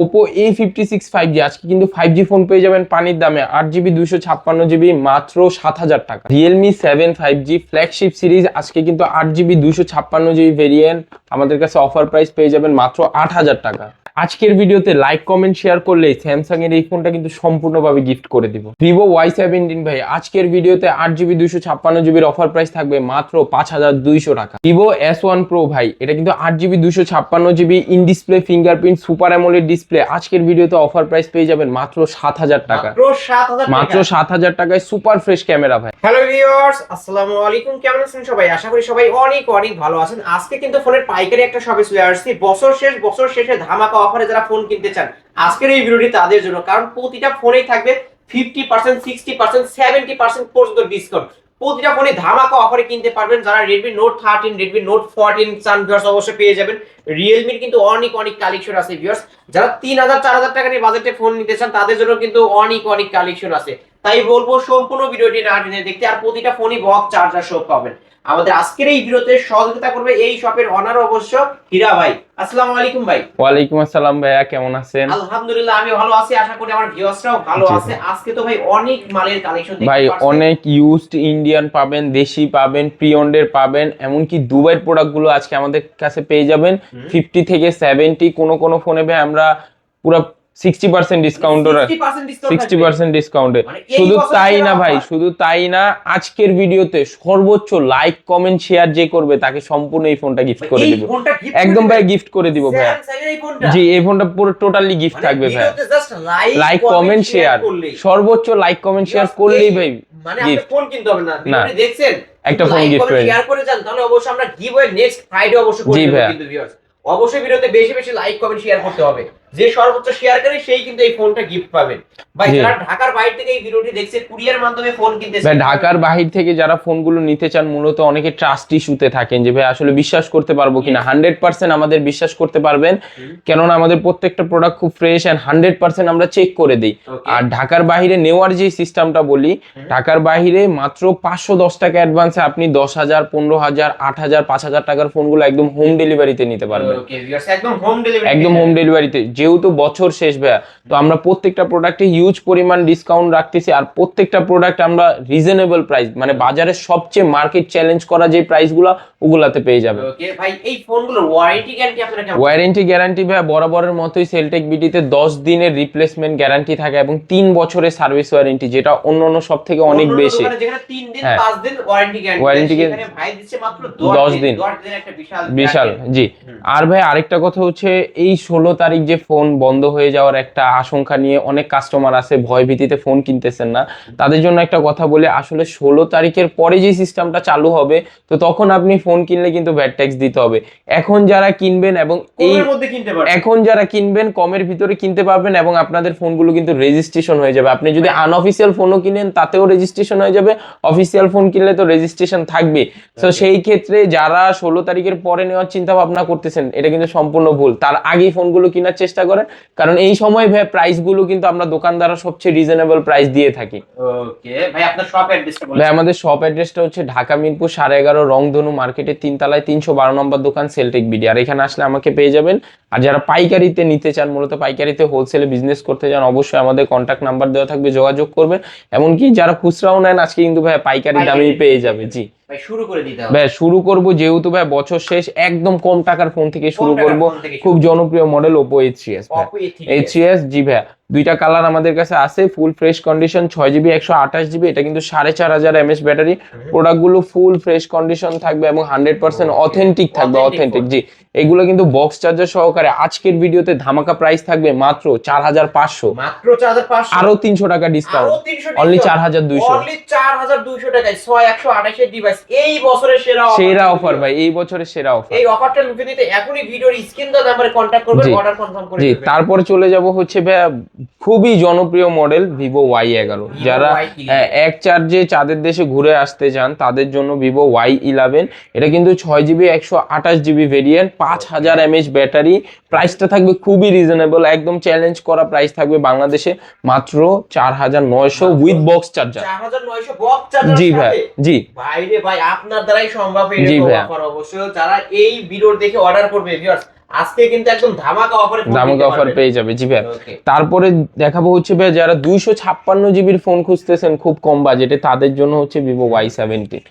Oppo A fifty six five G আজকে কিন্তু five G phone পেয়ে যাবেন পানির দামে, আট জিবি দুশো ছাপ্পান্ন জিবি মাত্র সাত হাজার টাকা। Realme seven five G flagship series আজকে কিন্তু আট জিবি দুশো ছাপ্পান্ন জিবি ভেরিয়েন্ট আমাদের কাছে অফার প্রাইস পেয়ে যাবেন মাত্র আট হাজার টাকা। আজকের ভিডিওতে লাইক কমেন্ট শেয়ার করলে স্যামসাং এর এই ফোনটা কিন্তু সম্পূর্ণভাবে গিফট করে দিব। ভিভো ওয়াই সেভেন্টিন ভাই আজকের ভিডিওতে আট জিবি দুশো ছাপ্পান্ন জিবির অফার প্রাইস থাকবে মাত্র পাঁচ হাজার দুইশো টাকা। ভিভো এস ওয়ান প্রো ভাই এটা কিন্তু আট জিবি দুশো ছাপ্পান্ন GB in display fingerprint super AMOLED display আজকের ভিডিওতে অফার প্রাইস পেয়ে যাবেন মাত্র সাত হাজার টাকা। মাত্র 7000 মাত্র টাকা। সাত হাজার টাকায় সুপার ফ্রেশ ক্যামেরা ভাই। হ্যালো ভিউয়ার্স আসসালামু আলাইকুম। কেমন আছেন সবাই? আশা করি সবাই অনেক অনেক ভালো আছেন। আজকে কিন্তু ফোনের পাইকারি একটা শপে চলে আসছি। বছর শেষ বছর শেষে ধামাকা অফারে যারা ফোন কিনতে চান, আজকের এই ভিডিওটি তাদের জন্য। কারণ প্রতিটা ফোনেই থাকবে fifty percent sixty percent seventy percent পর্যন্ত ডিসকাউন্ট প্রতিটা ফোনে ধামাকা অফারে কিনতে পারবেন। যারা Redmi Note thirteen Redmi Note fourteen চান ভিউয়ার্স অবশ্যই পেয়ে যাবেন। রিয়েলমির কিন্তু অনেক অনেক কালেকশন আছে ভিউয়ার্স যারা তিন হাজার, চার হাজার টাকা নিয়ে বাজেটে ফোন নিতে চান, তাদের জন্য কিন্তু অনেক অনেক কালেকশন আছে। তাই বলব সম্পূর্ণ ভিডিওটি না টেনে দেখতে আর প্রতিটা ফোনই বক্স চার্জার সহ পাবেন। আমাদের আজকের এই ভিডিওতে সহযোগিতা করবে এই শপের অনার অবশ্য হীরা ভাই। আসসালামু আলাইকুম ভাই। ওয়ালাইকুম আসসালাম ভাইয়া কেমন আছেন? আলহামদুলিল্লাহ আমি ভালো আছি আশা করি আমার ভিউয়ার্সরাও ভালো আছে। আজকে তো ভাই অনেক মালের কালেকশন ভাই অনেক ইউজড ইন্ডিয়ান পাবেন দেশি পাবেন প্রিয়ন্ডের পাবেন এমনকি দুবাইয়ের প্রোডাক্টগুলো আজকে আমাদের কাছে পেয়ে যাবেন। হুম। ফিফটি থেকে সেভেন্টি কোনো কোনো ফোনে ভাই আমরা পুরো সিক্সটি পার্সেন্ট ডিসকাউন্টও সিক্সটি পার্সেন্ট ডিসকাউন্টে মানে শুধু তাই না ভাই শুধু তাই না আজকের ভিডিওতে সর্বোচ্চ লাইক কমেন্ট শেয়ার যে করবে তাকে সম্পূর্ণ এই ফোনটা গিফট করে দিব। একদম ভাই গিফট করে দিব ভাই। জি এই ফোনটা পুরো টোটালি মানে গিফট থাকবে ভাই। লাইক কমেন্ট শেয়ার সর্বোচ্চ লাইক কমেন্ট শেয়ার করলেই ভাই মানে আপনি ফোন কিনতে হবে না। দেখছেন? একটা ফোন gift করে শেয়ার করে যান তাহলে অবশ্যই আমরা গিভওয়ে নেক্সট ফ্রাইডে অবশ্যই করে দেব ভাইয়া। কিন্তু ভিউয়ার্স অবশ্যই ভিডিওতে বেশি বেশি লাইক কমেন্ট শেয়ার করতে হবে। যে সর্বোচ্চ শেয়ার করে সেই কিন্তু এই ফোনটা গিফট পাবেন ভাই যারা ঢাকার বাইরে থেকে এই ভিডিওটি দেখছে কুরিয়ার মাধ্যমে ফোন কিনতে ভাই ঢাকার বাহির থেকে যারা ফোনগুলো নিতে চান মূলত অনেকে ট্রাস্ট ইস্যুতে থাকেন যে ভাই আসলে বিশ্বাস করতে পারব কিনা? হান্ড্রেড পার্সেন্ট আমাদের বিশ্বাস করতে পারবেন। কেননা আমাদের প্রত্যেকটা প্রোডাক্ট খুব ফ্রেশ অ্যান্ড হান্ড্রেড পার্সেন্ট আমরা চেক করে দিই। আর ঢাকার বাহিরে নেওয়ার যে সিস্টেমটা বলি ঢাকার বাহিরে মাত্র পাঁচশো দশ টাকা অ্যাডভান্সে আপনি দশ হাজার পনেরো হাজার আট হাজার পাঁচ হাজার টাকার ফোনগুলো একদম হোম ডেলিভারিতে নিতে পারবেন। একদম হোম ডেলিভারি একদম হোম ডেলিভারিতে যেহেতু বছর শেষ ভাইয়া তো আমরা প্রত্যেকটা প্রোডাক্টে হিউজ পরিমাণ ডিসকাউন্ট রাখতেছি আর প্রত্যেকটা প্রোডাক্ট আমরা রিজনেবল প্রাইস মানে বাজারে সবচেয়ে মার্কেট চ্যালেঞ্জ করা যে প্রাইসগুলো ওগুলাতে পেয়ে যাবে। ওয়ারেন্টি গ্যারান্টি ওয়ারেন্টি ভাইয়া বরাবরের মতোই সেলটেক বিটিতে দশ দিনের রিপ্লেসমেন্ট গ্যারান্টি থাকে এবং তিন বছরের সার্ভিস ওয়ারেন্টি যেটা অন্য অন্য সব থেকে অনেক বেশি। দোকানে যেখানে 3 দিন হ্যাঁ। 5 দিন ওয়ারেন্টি গ্যারান্টি Warranty সেখানে guarantee- ভাই দিচ্ছে মাত্র 10 10 দিন। দিন। 10 দিনের একটা বিশাল বিশাল জি। আর ভাই আরেকটা কথা হচ্ছে এই ষোলো তারিখ যে ফোন বন্ধ হয়ে যাওয়ার একটা আশঙ্কা নিয়ে অনেক কাস্টমার আছে ভয় ভীতিতে ফোন কিনতেছেন না। তাদের জন্য একটা কথা বলে আসলে ষোলো তারিখের পরে যে সিস্টেমটা চালু হবে তো তখন আপনি ফোন কিনলে কিন্তু ভ্যাট ট্যাক্স দিতে হবে। এখন যারা কিনবেন এবং এই মধ্যে কিনতে পারবেন। এখন যারা কিনবেন কমের ভিতরে কিনতে পারবেন এবং আপনাদের ফোনগুলো কিন্তু রেজিস্ট্রেশন হয়ে যাবে। আপনি যদি আনঅফিসিয়াল ফোনও কিনেন তাতেও রেজিস্ট্রেশন হয়ে যাবে। অফিসিয়াল ফোন কিনলে তো রেজিস্ট্রেশন থাকবে। তো সেই ক্ষেত্রে যারা ষোলো তারিখের পরে নেওয়ার চিন্তা ভাবনা করতেছেন এটা কিন্তু সম্পূর্ণ ভুল। তার আগেই ফোনগুলো কেনার চেষ্টা করেন। কারণ এই সময় ভাই প্রাইসগুলো কিন্তু আমরা দোকানদাররা সবচেয়ে রিজনেবল প্রাইস দিয়ে থাকি। ওকে ভাই আপনার শপ অ্যাড্রেসটা বলুন। ভাই আমাদের শপ অ্যাড্রেসটা হচ্ছে ঢাকা মিরপুর সাড়ে এগারো রংধনু মার্কেটের তিনতলায় তিনশো বারো নম্বর দোকান সেলটেক বিডি আর এখানে আসলে আমাকে পেয়ে যাবেন। আর যারা পাইকারিতে নিতে চান মূলত পাইকারিতে হোলসেলে বিজনেস করতে চান অবশ্যই আমাদের কন্ট্যাক্ট নাম্বার দেওয়া থাকবে যোগাযোগ করবেন। এমনকি যারা খুচরাও নেন আজকে কিন্তু ভাই পাইকারি দামেই পেয়ে যাবে জি। ভাই শুরু করে দিতে হবে। ভাই শুরু করব যেহেতু ভাই বছর শেষ একদম কম টাকার ফোন থেকে শুরু করব। খুব জনপ্রিয় model Oppo H S A3s S G ভাইয়া দুইটা কালার আমাদের কাছে আছে ফুল ফ্রেশ কন্ডিশন ছয় জিবি একশো আঠাশ জিবি এটা কিন্তু সাড়ে চার হাজার এমএস ব্যাটারি প্রোডাক্টগুলো ফুল ফ্রেশ কন্ডিশন থাকবে এবং হান্ড্রেড পার্সেন্ট অথেন্টিক থাকবে অথেন্টিক জি। এগুলো কিন্তু বক্স চার্জার সহকারে আজকের ভিডিওতে ধামাকা প্রাইস থাকবে মাত্র চার হাজার পাঁচশো। মাত্র 4500 আরও তিনশো টাকা ডিসকাউন্ট অনলি চার হাজার দুইশো। অনলি 4200 টাকায় 6128 এর ডিভাইস এই বছরের সেরা সেরা অফার ভাই এই বছরের সেরা অফার এই অফারটা লুটে নিতে এখনই ভিডিওর স্ক্রিন দাও নাম্বারে কন্টাক্ট করবেন অর্ডার কনফার্ম করে জি তারপরে চলে যাব হচ্ছে ভাইয়া খুবই জনপ্রিয় মডেল ভিভো ওয়াই এগারো। যারা এক চার্জে চাঁদের দেশে ঘুরে আসতে চান তাদের জন্য ভিভো ওয়াই ইলেভেন। এটা কিন্তু ছয় জিবি একশো আঠাশ জিবি ভেরিয়েন্ট পাঁচ হাজার এমএচ ব্যাটারি। প্রাইসটা থাকবে খুবই রিজনেবল একদম চ্যালেঞ্জ করা প্রাইস থাকবে বাংলাদেশে। মাত্র চার হাজার নয়শো with box charger 4900 box charger জি ভাই জি। ভাইরে ভাই আপনার দ্বারাই সম্ভব জি। অফার অবশ্যই। যারা এই ভিডিও দেখে অর্ডার করবে ভিউয়ার্স আজকে কিন্তু একদম ধামাকা অফারে ধামাকা অফার পেয়ে যাবে জি ভাই। তারপরে দেখাবো হচ্ছে ভাই যারা দুইশো ছাপ্পান্ন জিবির ফোন খুঁজতেছেন খুব কম বাজেটে তাদের জন্য হচ্ছে Vivo Y seventeen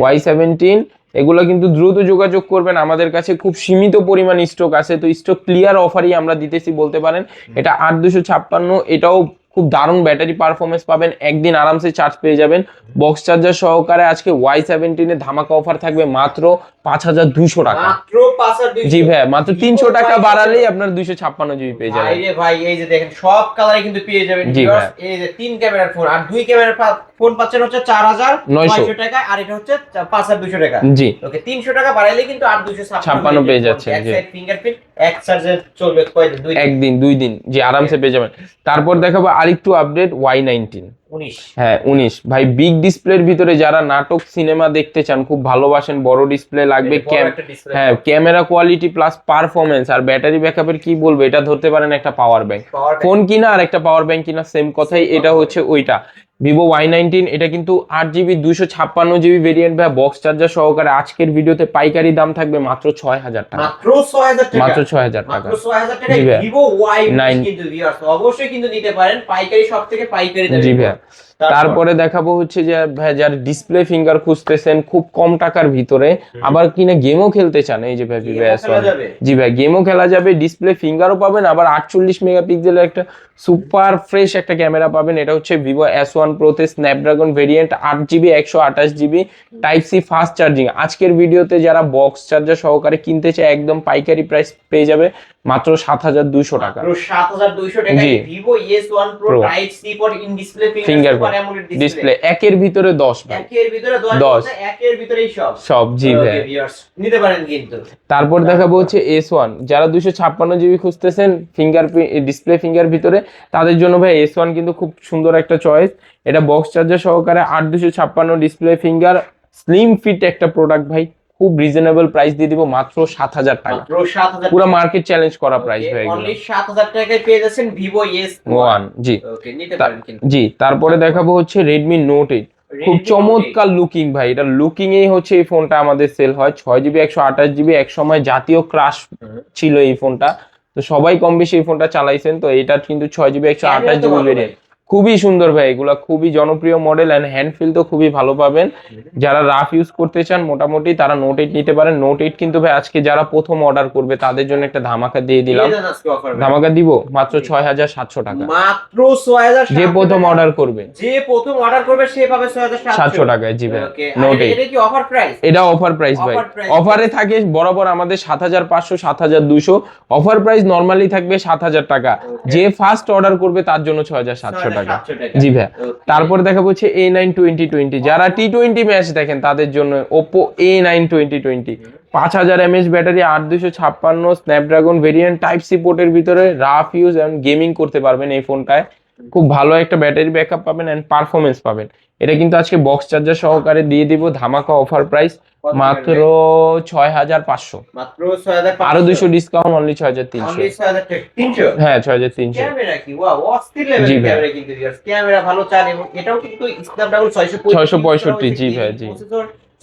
Y seventeen এগুলো কিন্তু দ্রুত যোগাযোগ করবেন। আমাদের কাছে খুব সীমিত পরিমাণ স্টক আছে তো স্টক ক্লিয়ার অফারই আমরা দিতেছি বলতে পারেন। এটা আট দুশো ছাপ্পান্ন এটাও খুব দারুণ ব্যাটারি পারফরমেন্স পাবেন একদিন আরামসে চার্জ পেয়ে যাবেন। বক্স চার্জার সহকারে আজকে ওয়াই সেভেন্টিনে ধামাকা অফার থাকবে মাত্র পাঁচ হাজার দুশো টাকা। জি ভাই মাত্র তিনশো টাকা Y17 বাড়ালেই আপনার দুইশো ছাপ্পান্ন জিবি পেয়ে যাবেন। ভাই ভাই এই যে দেখেন সব কালারে কিন্তু পেয়ে যাবেন জি viewers। এই যে তিন ক্যামেরার ফোন আর দুই ক্যামেরার ফোন পাচ্ছেন হচ্ছে চার হাজার নয়শো। টাকা আর এটা হচ্ছে পাঁচ হাজার দুইশো টাকা। জি। ওকে তিনশো টাকা বাড়াইলে কিন্তু আর দুইশো ছাপ্পান্ন পেয়ে যাচ্ছে, ফিঙ্গারপ্রিন্ট এক চার্জে চলবে কয়দিন? দুই দিন? একদিন দুই দিন জি আরামসে পেয়ে যাবেন। তারপর দেখাবো আরেকটু আপডেট ওয়াই নাইনটিন উনিশ। হ্যাঁ উনিশ। ভাই বিগ ডিসপ্লের ভিতরে যারা নাটক সিনেমা দেখতে চান খুব ভালোবাসেন বড় ডিসপ্লে লাগবে। হ্যাঁ ক্যামেরা কোয়ালিটি প্লাস পারফরমেন্স আর ব্যাটারি ব্যাকআপের কি বলব? এটা ধরতে পারেন একটা পাওয়ার ব্যাংক ফোন কিনা আর একটা পাওয়ার ব্যাংক কিনা সেম কথাই এটা হচ্ছে ওইটা। ভিভো ওয়াই নাইনটিন এটা কিন্তু আট জিবি দুশো ছাপ্পান্ন জিবি ভেরিয়েন্ট বা বক্স চার্জার সহকারে আজকের ভিডিওতে পাইকারি দাম থাকবে মাত্র ছয় হাজার টাকা। মাত্র ছয় হাজার টাকা? মাত্র ছয় হাজার টাকা। ছয় হাজার টাকা জি ভাইয়া। ভিভো ওয়াই নাইন কিন্তু অবশ্যই কিন্তু নিতে পারেন। পাইকারি সব থেকে পাইকারি জি ভাইয়া। তারপরে? দেখাবো হচ্ছে যে ভাই যার ডিসপ্লে ফিঙ্গার খুঁজতেছেন খুব কম টাকার ভিতরে আবার কিনা গেমও খেলতে চান? এই যে ভাই ভিভো এস জি ভাই গেমও খেলা যাবে ডিসপ্লে ফিঙ্গারও পাবেন আবার আটচল্লিশ মেগাপিক্সেলের একটা সুপার ফ্রেশ একটা ক্যামেরা পাবেন। এটা হচ্ছে ভিভো এস ওয়ান প্রোতে স্ন্যাপড্রাগন ভেরিয়েন্ট আট জিবি একশো আঠাশ GB type C fast charging আজকের ভিডিওতে যারা বক্স চার্জার সহকারে কিনতে চায় একদম পাইকারি প্রাইস পেয়ে যাবে। মাত্র সাত হাজার দুইশো টাকা। মাত্র 7200 টাকায় জি। Vivo S1 Pro Pro। Type C port in display. Fingerprint display একের ভিতরে দশ ভাই। একের ভিতরে দশ। একের ভিতরেই সব। সব জি ভাই। নিতে পারেন কিন্তু। তারপর দেখাবো হচ্ছে এস ওয়ান যারা দুশো ছাপ্পান্ন জিবি খুঁজতেছেন ফিঙ্গার ডিসপ্লে ফিঙ্গার ভিতরে তাদের জন্য ভাই এস ওয়ান কিন্তু খুব সুন্দর একটা চয়েস এটা বক্স চার্জার সহকারে আট দুশো ছাপ্পান্ন ডিসপ্লে ফিঙ্গার স্লিম ফিট একটা প্রোডাক্ট ভাই। খুব রিজনেবল প্রাইস দিয়ে দিব মাত্র সাত হাজার টাকা। মাত্র 7000 পুরো মার্কেট চ্যালেঞ্জ করা প্রাইস ভাই এগুলো অনলি 7000 টাকায় পেয়ে যাচ্ছেন ভিভো S1 ওয়ান জি। ওকে নিতে পারেন জি তারপরে দেখাবো হচ্ছে রেডমি নোট এইট খুব চমৎকার লুকিং ভাই এটা লুকিং এই হচ্ছে এই ফোনটা আমাদের সেল হয়। ছয় জিবি একশো আঠাশ জিবি এক সময় জাতীয় ক্রাশ ছিল এই ফোনটা তো সবাই কম বেশি এই ফোনটা চালাইছেন তো এটা কিন্তু ছয় জিবি একশো আঠাশ জিবি ভেরিয়েন্ট খুবই সুন্দর ভাই এগুলা খুবই জনপ্রিয় মডেল অ্যান্ড হ্যান্ড ফিল তো খুবই ভালো পাবেন। যারা রাফ ইউজ করতে চান মোটামুটি তারা নোট এইট নিতে পারেন। নোট এইট কিন্তু ভাই আজকে যারা প্রথম অর্ডার করবে তাদের জন্য একটা ধামাকা দিয়ে দিলাম। ধামাকা দিব? মাত্র ছয় হাজার সাতশো টাকা। মাত্র 6000 যে প্রথম অর্ডার করবে। যে প্রথম অর্ডার করবে সে পাবে 6700 সাতশো। টাকায় জি ভাই। নোট এইট এটা কি অফার প্রাইস এটা অফার প্রাইস ভাই। অফারে থাকে বরাবর আমাদের সাত হাজার পাঁচশো সাত হাজার দুশো। অফার প্রাইস নর্মালি থাকবে সাত হাজার টাকা যে ফার্স্ট অর্ডার করবে তার জন্য ছয় হাজার সাতশো টাকা। 6700 টাকা। জি ভাই। Okay। তারপর দেখা হচ্ছে এ নাইন টোয়েন্টি টোয়েন্টি যারা টি টোয়েন্টি ম্যাচ দেখেন তাদের জন্য Oppo A nine twenty twenty পাঁচ হাজার এমএচ ব্যাটারি আট দুশো ছাপ্পান্ন স্ন্যাপড্রাগন ভেরিয়েন্ট টাইপ সি পোর্টের ভিতরে রাফ ইউজ এবং গেমিং করতে পারবেন এই ফোনটায় খুব ভালো একটা ব্যাটারি ব্যাকআপ পাবেন অ্যান্ড পারফরমেন্স পাবেন। এটা কিন্তু আজকে বক্স চার্জার সহকারে দিয়ে দিব ধামাকা অফার প্রাইস মাত্র ছয় হাজার পাঁচশো। মাত্র আরও দুশো ডিসকাউন্ট অনলি ছয় হাজার তিনশো? অনলি 6000 টাকা 300 হ্যাঁ ছয় হাজার তিনশো জি ভাই। ক্যামেরা ভালো চান এবং এটাও কিন্তু স্ন্যাপড্রাগন 665 জি ভাই, জি।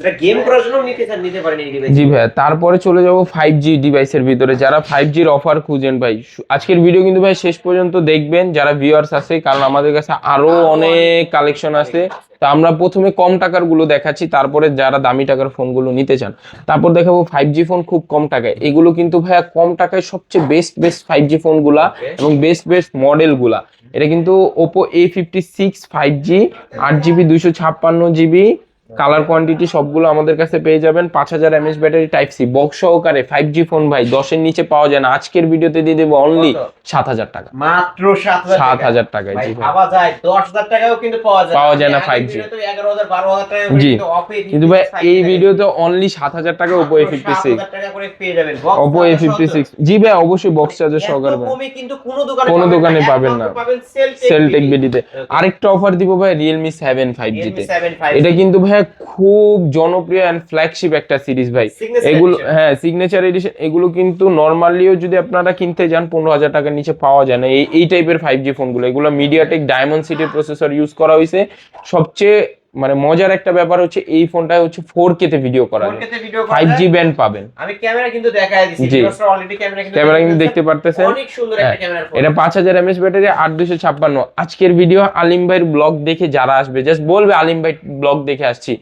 যেটা গেম করার জন্য নিতে পারেন এই ডিভাইস জি ভাই তারপরে চলে যাব ফাইভ জি ডিভাইসের ভিতরে। যারা ফাইভ জির অফার খুঁজেন ভাই আজকের ভিডিও কিন্তু ভাই শেষ পর্যন্ত দেখবেন যারা ভিউয়ার্স আছে কারণ আমাদের কাছে আরও অনেক কালেকশন আছে। তো আমরা প্রথমে কম টাকারগুলো দেখাচ্ছি তারপরে যারা দামি টাকার ফোনগুলো নিতে চান তারপর দেখাবো ফাইভ জি ফোন খুব কম টাকায়। এগুলো কিন্তু ভাইয়া কম টাকায় সবচেয়ে বেস্ট বেস্ট ফাইভ জি ফোনগুলা Okay. এবং বেস্ট বেস্ট মডেলগুলা এটা কিন্তু Oppo A fifty six five G আট জিবি দুইশো ছাপ্পান্ন জিবি কালার কোয়ান্টিটি সবগুলো আমাদের কাছে পেয়ে যাবেন। পাঁচ হাজার mAh battery type C box সহকারে ফাইভ জি ফোন ভাই দশের নিচে পাওয়া যায় না। আজকের ভিডিওতে দিয়ে দেবো অনলি সাত হাজার টাকা। মাত্র সাত হাজার টাকায় জি যায় 10000 টাকাও কিন্তু পাওয়া যায় না। আগের 5G ভিডিওতে 11000 12000 টাকা জি। কিন্তু ভাই এই ভিডিওতে অনলি সাত হাজার টাকা ওপো এ ফিফটি সিক্স টাকা করে পেয়ে যাবেন। Oppo A fifty six G ভাই অবশ্যই বক্স চার্জার সহকারে কিন্তু কোনো দোকানে পাবেন না। সেল টেক বিডিতে আরেকটা অফার দিব ভাই রিয়েলমি সেভেন ফাইভ জিতে এটা এটা কিন্তু ভাই খুব জনপ্রিয় অ্যান্ড ফ্ল্যাগশিপ একটা সিরিজ ভাই। এগুলো হ্যাঁ সিগনেচার এডিশন এগুলো কিন্তু নর্মালিও যদি আপনারা কিনতে যান পনেরো হাজার টাকার নিচে পাওয়া যায় না। এই এই টাইপের ফাইভ জি ফোনগুলো এগুলো MediaTek Dimensity processor use করা হয়েছে সবচেয়ে মানে মজার একটা ব্যাপার হচ্ছে এই ফোনটা হচ্ছে ফোর কে তে ভিডিও করা যায়। 4K তে ভিডিও ফাইভ জি ব্যান্ড পাবেন। আমি ক্যামেরা কিন্তু দেখায় দিছি জি। ক্যামেরা কিন্তু ক্যামেরা কিন্তু দেখতে পারতেছেন। অনেক সুন্দর একটা ক্যামেরা এটা পাঁচ হাজার এমএস ব্যাটারি আট দুশো ছাপ্পান্ন। আজকের ভিডিও আলিম ভাইয়ের ব্লগ দেখে যারা আসবে জাস্ট বলবে আলিম ভাই ব্লগ দেখে আসছি।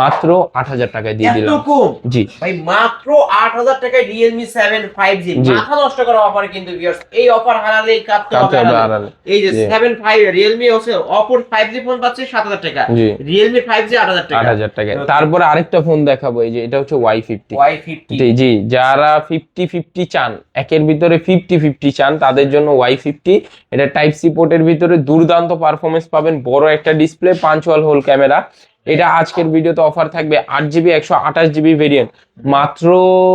মাত্র আট হাজার টাকায় দিয়ে দিলাম। জি। ভাই মাত্র আট হাজার টাকায় রিয়েলমি সেভেন ফাইভ জি। মাথা নষ্ট করা অফার কিন্তু। এই অফার হারালে কাটতে কাটতে হবে। এই যে। সেভেন ফাইভ রিয়েলমি অপর ফাইভ জি ফোন পাচ্ছে সাত হাজার টাকা। জি রিয়েলমি ফাইভ জি আট হাজার আট টাকা। হাজার তারপরে আরেকটা ফোন দেখাবো এই যে এটা হচ্ছে জি যারা ফিফটি ফিফটি চান একের ভিতরে ফিফটি ফিফটি চান তাদের জন্য ওয়াই ফিফটি এটা টাইপ সি পোর্টের ভিতরে দুর্দান্ত পারফরমেন্স পাবেন বড় একটা ডিসপ্লে পাঞ্চুয়াল হোল ক্যামেরা এটা আজকের ভিডিওতে অফার থাকবে আট জিবি একশো আঠাশ জিবি ভেরিয়েন্ট মাত্র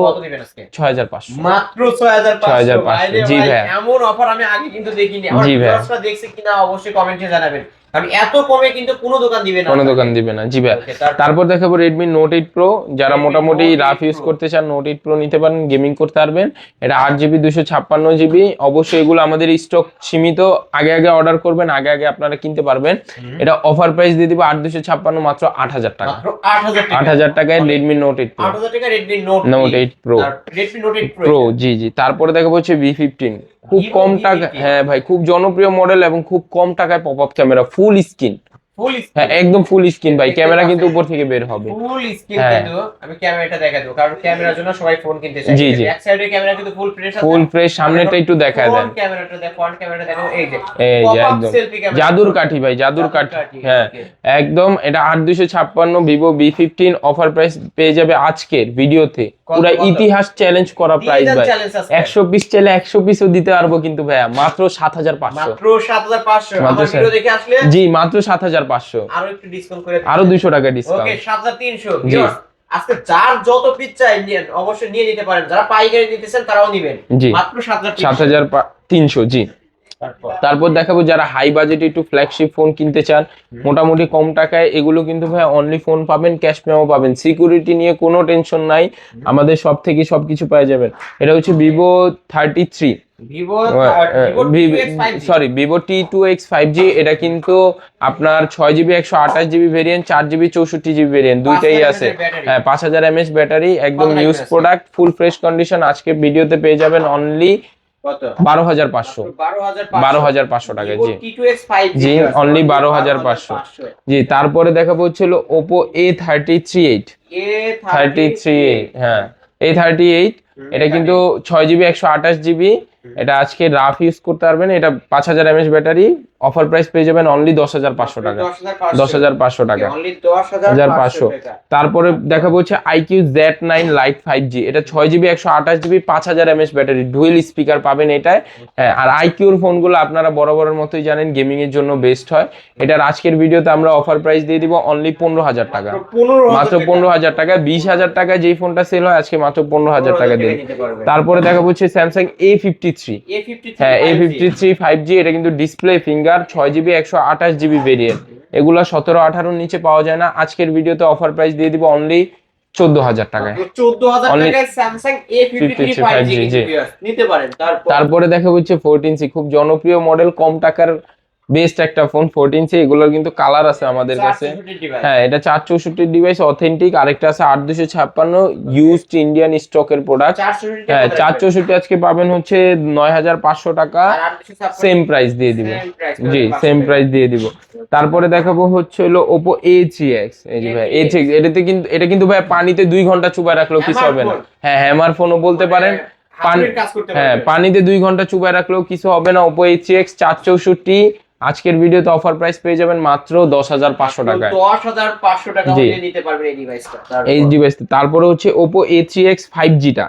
কত দিবেন আজকে? ছয় হাজার পাঁচশো। মাত্র ছয় হাজার 6,500 জি ভাইয়া। এমন অফার আমি আগে কিন্তু দেখিনি। জি দেখছে কিনা অবশ্যই কমেন্টে জানাবেন। কারণ এত কমে কিন্তু কোনো দোকান দিবে না কোনো দোকান দিবে না। জি ভাই। তারপর- দেখাবো রেডমি নোট এইট প্রো যারা মোটামুটি রাফ ইউজ করতে চান নোট এইট প্রো নিতে পারেন গেমিং করতে পারবেন। এটা আট জিবি দুশো ছাপ্পান্ন জিবি অবশ্যই এগুলো আমাদের স্টক সীমিত। আগে আগে অর্ডার করবেন আগে আগে আপনারা কিনতে পারবেন। এটা অফার প্রাইস দিয়ে দিব আট দুশো ছাপ্পান্ন মাত্র আট হাজার টাকা। মাত্র আট হাজার টাকা। হাজার টাকায় রেডমি নোট এইট প্রো টাকা Note eight Pro Redmi Note eight Pro জি জি। তারপরে দেখাবো হচ্ছে ভি ফিফটিন খুব কম V15 টাকা হ্যাঁ ভাই খুব জনপ্রিয় মডেল এবং খুব কম টাকায় pop up camera full screen full হ্যাঁ একদম ফুল স্ক্রিন ভাই ক্যামেরা কিন্তু উপর থেকে বের হবে। ফুল স্ক্রিন হ্যাঁ। কিন্তু আমি ক্যামেরাটা দেখা দেবো কারণ ক্যামেরার জন্য সবাই ফোন কিনতে চায়। জি, জি। ব্যাক সাইডের ক্যামেরা কিন্তু ফুল ফ্রেশ ফুল ফ্রেশ সামনেটা একটু দেখায় দেন ক্যামেরাটা দেখো ফ্রন্ট ক্যামেরাটা দেখো এই যে এই যে একদম। জাদুর কাঠি ভাই জাদুর কাঠি। হ্যাঁ একদম এটা আট দুশো ছাপ্পান্ন Vivo B fifteen offer price পেয়ে যাবে আজকের ভিডিওতে। পুরা? ইতিহাস চ্যালেঞ্জ করা প্রাইস ভাই। challenge আজকে। একশো পিস চাইলে একশো পিসও দিতে পারব কিন্তু ভাইয়া মাত্র সাত হাজার পাঁচশো। মাত্র সাত হাজার পাঁচশো। মাত্র আমার সাত- ভিডিও দেখে আসলে জি মাত্র সাত হাজার পাঁচশো। আরও একটু ডিসকাউন্ট করে আরও দুইশো টাকা ওকে ডিসকাউন্ট সাত হাজার তিনশো আজকে যার যত পিস চাই অবশ্যই নিয়ে নিতে পারেন। যারা পাইকারি নিতেছেন তারাও নিবেন। জি। মাত্র সাত হাজার তিনশো জি। তারপর? দেখাবো যারা হাই বাজেটে একটু ফ্ল্যাগশিপ ফোন কিনতে চান মোটামুটি কম টাকায় এগুলো কিন্তু ভাই অনলি ফোন পাবেন ক্যাশ মেমো পাবেন। সিকিউরিটি নিয়ে কোনো টেনশন নাই। আমাদের সব থেকে সবকিছু পেয়ে যাবেন এটা হচ্ছে Vivo thirty three sorry Vivo T two X five G এটা কিন্তু আপনার ছয় জিবি একশো আঠাশ জিবি ভেরিয়েন্ট চার জিবি চৌষট্টি জিবি ভেরিয়েন্ট দুইটাই আছে। হ্যাঁ পাঁচ হাজার এমএস ব্যাটারি একদম লাগবে প্রোডাক্ট ফুল ফ্রেশ কন্ডিশন আজকে ভিডিওতে পেয়ে যাবেন অনলি বারো হাজার পাঁচশো। বারো হাজার পাঁচশো। টাকা জি। T two X five G, only 12,500 জি তারপরে দেখাবো হচ্ছিল Oppo A thirty three eight thirty three eight হ্যাঁ। এ থার্টি এইট এটা কিন্তু ছয় জিবি একশো আঠাশ জিবি এটা আজকে রাফ ইউজ করতে পারবেন। এটা পাঁচ হাজার এমএস ব্যাটারি। অফার প্রাইস পেয়ে যাবেন অনলি দশ হাজার পাঁচশো টাকা। দশ হাজার পাঁচশো। টাকা। হাজার পাঁচশো তারপরে দেখাবো হচ্ছে iQOO Z nine lite five G এটা ছয় জিবি একশো আঠাশ জিবি পাঁচ হাজার এমএস ব্যাটারি। ডুয়েল স্পিকার পাবেন এটায়। হ্যাঁ, আর আইকিউর ফোনগুলো আপনারা বরাবরের মতোই জানেন গেমিং এর জন্য বেস্ট হয়। এটার আজকের ভিডিওতে আমরা অফার প্রাইস দিয়ে দিব অনলি পনেরো হাজার টাকা। মাত্র পনেরো হাজার টাকা। বিশ হাজার টাকা যেই ফোনটা সেল হয় আজকে মাত্র পনেরো হাজার টাকা দিন তারপরে দেখাবো হচ্ছে স্যামসাং এ ফিফটি থ্রি হ্যাঁ A fifty three five G এটা কিন্তু ডিসপ্লে ফিঙ্গার ছয় জিবি একশো আঠাশ জিবি ভেরিয়েন্ট এগুলো সতেরো আঠারোর নিচে পাওয়া যায় না। আজকের ভিডিওতে অফার প্রাইস দিয়ে দিব অনলি চোদ্দ হাজার টাকায়। চোদ্দ হাজার Only টাকায় Samsung A fifty three 53 five G 5G, জি। নিতে পারেন তারপর তারপরে দেখা হচ্ছে ফোরটিন সি খুব জনপ্রিয় মডেল কম টাকার বেস্ট একটা ফোন ফোরটিন সি এগুলোর কিন্তু কালার আছে আমাদের কাছে। হ্যাঁ এটা চার চৌষট্টি ডিভাইস অথেন্টিক আরেকটা আছে আট দুশো ছাপ্পান্ন ইউজড ইন্ডিয়ান স্টকের প্রোডাক্ট হ্যাঁ চার চৌষট্টি আজকে পাবেন হচ্ছে নয় হাজার পাঁচশো টাকা। সেম প্রাইস দিয়ে দিব। জি সেম প্রাইস দিয়ে দিব। তারপরে দেখাবো হচ্ছে হলো ওপো এ থ্রি এক্স এই যে ভাই এ থ্রি এটাতে কিন্তু এটা কিন্তু ভাই পানিতে দুই ঘণ্টা চুবাই রাখলেও কিছু হবে না। হ্যাঁ হ্যামার ফোনও বলতে পারেন। পানি হ্যাঁ পানিতে দুই ঘণ্টা চুবাই রাখলেও কিছু হবে না। ওপো এ থ্রি এক্স চার চৌষট্টি আজকের ভিডিওতে অফার প্রাইস পেয়ে যাবেন মাত্র দশ হাজার পাঁচশো টাকায়। দশ হাজার পাঁচশো টাকা নিতে পারবেন এই ডিভাইসটা এই ডিভাইসটা তারপরে হচ্ছে Oppo A three X five জিটা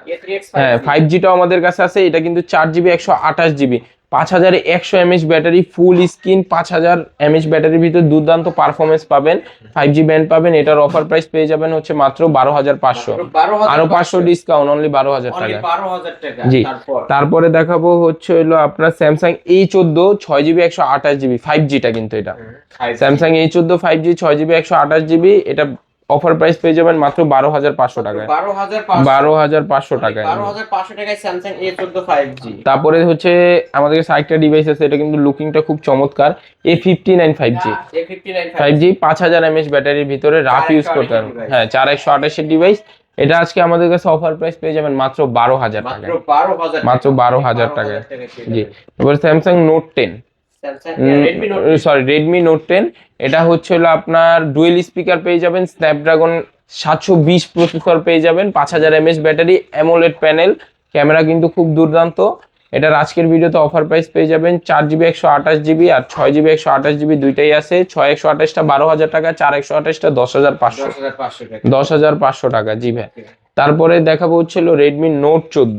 হ্যাঁ ফাইভ জিটাও আমাদের কাছে আছে এটা কিন্তু চার জিবি একশো আঠাশ জিবি পাঁচ হাজার একশো এমএচ ব্যাটারি ফুল স্ক্রিন পাঁচ হাজার এমএচ ব্যাটারির ভিতরে দুর্দান্ত পারফরমেন্স পাবেন। ফাইভ জি ব্যান্ড পাবেন এটার অফার প্রাইস পেয়ে যাবেন হচ্ছে মাত্র বারো হাজার পাঁচশো। আরও পাঁচশো। ডিসকাউন্ট অনলি বারো হাজার টাকা বারো হাজার টাকা জি। তারপরে? দেখাবো হচ্ছে হলো আপনার স্যামসাং এই চোদ্দ ছয় জিবি একশো আঠাশ জিবি ফাইভ জিটা কিন্তু এটা। স্যামসাং এই চোদ্দ ফাইভ জি ছয় জিবি একশো আঠাশ জিবি এটা অফার প্রাইস পেয়ে যাবেন মাত্র বারো হাজার পাঁচশো টাকায়। বারো হাজার পাঁচশো। টাকায়। ফাইভ জি তারপরে হচ্ছে আমাদের কাছে আরেকটা ডিভাইস আছে এটা কিন্তু লুকিংটা খুব চমৎকার A fifty nine five G five G পাঁচ হাজার এমএচ ব্যাটারির ভিতরে রাফ ইউজ করতে পারবেন হ্যাঁ চার একশো আঠাশের ডিভাইস এটা আজকে আমাদের কাছে অফার প্রাইস পেয়ে যাবেন মাত্র বারো হাজার মাত্র টাকায়। বারো হাজার মাত্র 12,000 টাকায়। জি। এবার Samsung Note ten sorry Redmi Note ten এটা হচ্ছে হলো আপনার ডুয়েল স্পিকার পেয়ে যাবেন স্ন্যাপড্রাগন সাতশো বিশ প্রসেসর পেয়ে যাবেন পাঁচ হাজার mAh battery AMOLED panel camera কিন্তু খুব দুর্দান্ত। এটার আজকের ভিডিওতে অফার প্রাইস পেয়ে যাবেন চার জিবি একশো আঠাশ জিবি আর ছয় জিবি একশো আঠাশ জিবি দুইটাই আছে। ছয় একশো আঠাশটা বারো হাজার টাকা চার একশো আঠাশটা দশ হাজার পাঁচশো। দশ হাজার পাঁচশো টাকা। জি ভাই। তারপরে দেখাবো হচ্ছিল রেডমি নোট চোদ্দ।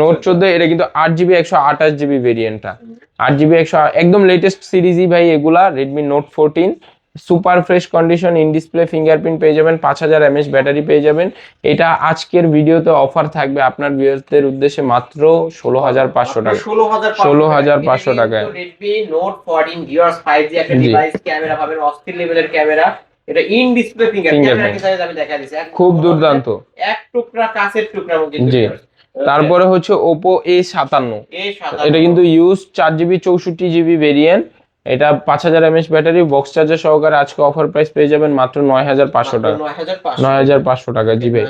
নোট চোদ্দ। এটা কিন্তু আট জিবি একশো আঠাশ জিবি ভেরিয়েন্টটা আট জিবি একশো একদম লেটেস্ট সিরিজই ভাই এগুলা Redmi Note fourteen super fresh condition in display fingerprint পেয়ে যাবেন পাঁচ হাজার এমএস ব্যাটারি পেয়ে যাবেন। এটা আজকের ভিডিওতে অফার থাকবে আপনার ভিউয়ারদের উদ্দেশ্যে মাত্র ষোলো হাজার পাঁচশো টাকা। ষোলো হাজার পাঁচশো টাকায়। Redmi Note fourteen viewers five G একটা ডিভাইস ক্যামেরা পাবেন অস্থির লেভেলের ক্যামেরা এটা ইন ডিসপ্লে ফিঙ্গার আমি দেখা খুব দুর্দান্ত। এক টুকরা কাছের টুকরা জি। তারপরে হচ্ছে ওপো এ সাতান্ন। এটা কিন্তু ইউজ চার জিবি চৌষট্টি জিবি ভেরিয়েন্ট এটা পাঁচ হাজার এমএস ব্যাটারি বক্স চার্জার সহকারে আজকে অফার প্রাইস পেয়ে যাবেন মাত্র নয় হাজার পাঁচশো টাকা। নয় হাজার পাঁচশো। টাকা জি ভাই।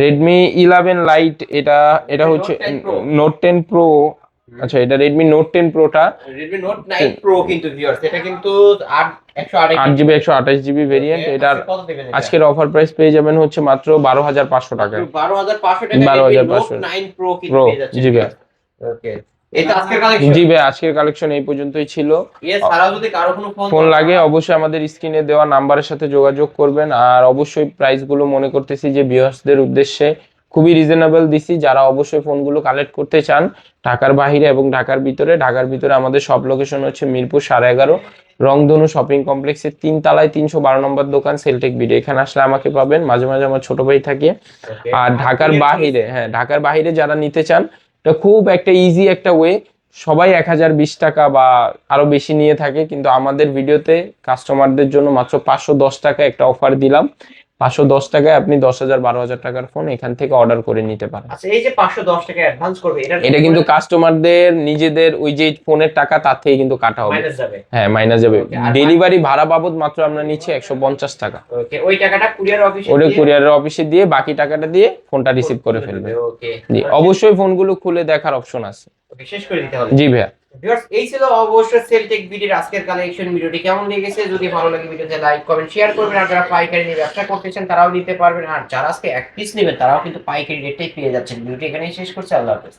রেডমি ইলেভেন লাইট এটা এটা হচ্ছে Note 10 Pro। Note ten Pro আচ্ছা এটা রেডমি নোট টেন প্রোটা রেডমি নোট নাইন প্রো কিন্তু ভিউয়ার্স এটা কিন্তু আট একশো আট আট জিবি একশো আঠাশ জিবি ভেরিয়েন্ট এটার এটা? আজকের অফার প্রাইস পেয়ে যাবেন হচ্ছে মাত্র বারো হাজার পাঁচশো টাকায় বারো হাজার পাঁচশো। টাকা 12,500 নাইন প্রো কিন্তু Pro, পেয়ে যাচ্ছে জি ভাই। ওকে এটা আজকের কালেকশন জি ভাই আজকের কালেকশন এই পর্যন্তই ছিল। এছাড়াও যদি কারও কোনো ফোন ফোন লাগে অবশ্যই আমাদের স্ক্রিনে দেওয়া নাম্বারের সাথে যোগাযোগ করবেন। আর অবশ্যই প্রাইসগুলো মনে করতেছি যে ভিউয়ার্সদের উদ্দেশ্যে খুবই রিজনেবল দিছি। যারা অবশ্যই ফোনগুলো কালেক্ট করতে চান ঢাকার বাহিরে এবং ঢাকার ভিতরে ঢাকার ভিতরে আমাদের সব লোকেশন হচ্ছে মিরপুর সাড়ে এগারো রংধনু শপিং কমপ্লেক্সের তিন তলায় তিনশো বারো নম্বর দোকান সেলটেক ভিডিও এখানে আসলে আমাকে পাবেন মাঝে মাঝে আমার ছোট ভাই থাকে। আর ঢাকার বাহিরে হ্যাঁ ঢাকার বাহিরে যারা নিতে চান এটা খুব একটা ইজি একটা ওয়ে সবাই এক হাজার বিশ টাকা বা আরও বেশি নিয়ে থাকে কিন্তু আমাদের ভিডিওতে কাস্টমারদের জন্য মাত্র পাঁচশো দশ টাকা একটা অফার দিলাম। পাঁচশো দশ টাকায় আপনি দশ হাজার বারো হাজার টাকার ফোন এখান থেকে অর্ডার করে নিতে পারেন। আচ্ছা এই যে পাঁচশো দশ টাকা অ্যাডভান্স করবে এটা কিন্তু কাস্টমারদের নিজেদের ওই যে ফোনের টাকা তার থেকে কিন্তু কাটা হবে। হ্যাঁ মাইনাস যাবে। ডেলিভারি ভাড়া বাবদ মাত্র আমরা নিচ্ছি একশো পঞ্চাশ টাকা। ওই টাকাটা কুরিয়ার অফিসে ওটা কুরিয়ারের অফিসে দিয়ে বাকি টাকাটা দিয়ে ফোনটা রিসিভ করে ফেলবে। অবশ্যই ফোনগুলো খুলে দেখার অপশন আছে। জি ভাইয়া। ভিউয়ার্স, এই ছিল অবশ্যই সেলটেক ভিডিওর আজকের কালেকশন ভিডিওটি। কেমন লেগেছে? যদি ভালো লাগে ভিডিওতে লাইক কমেন্ট শেয়ার করবেন। আর যারা পাইকারি নিয়ে ব্যবসা করতেছেন তারাও নিতে পারবেন। আর যারা আজকে এক পিস নেবেন, তারাও কিন্তু পাইকারি রেটেই পেয়ে যাচ্ছেন। ভিডিওটি এখানেই শেষ করছে। আল্লাহ হাফেজ।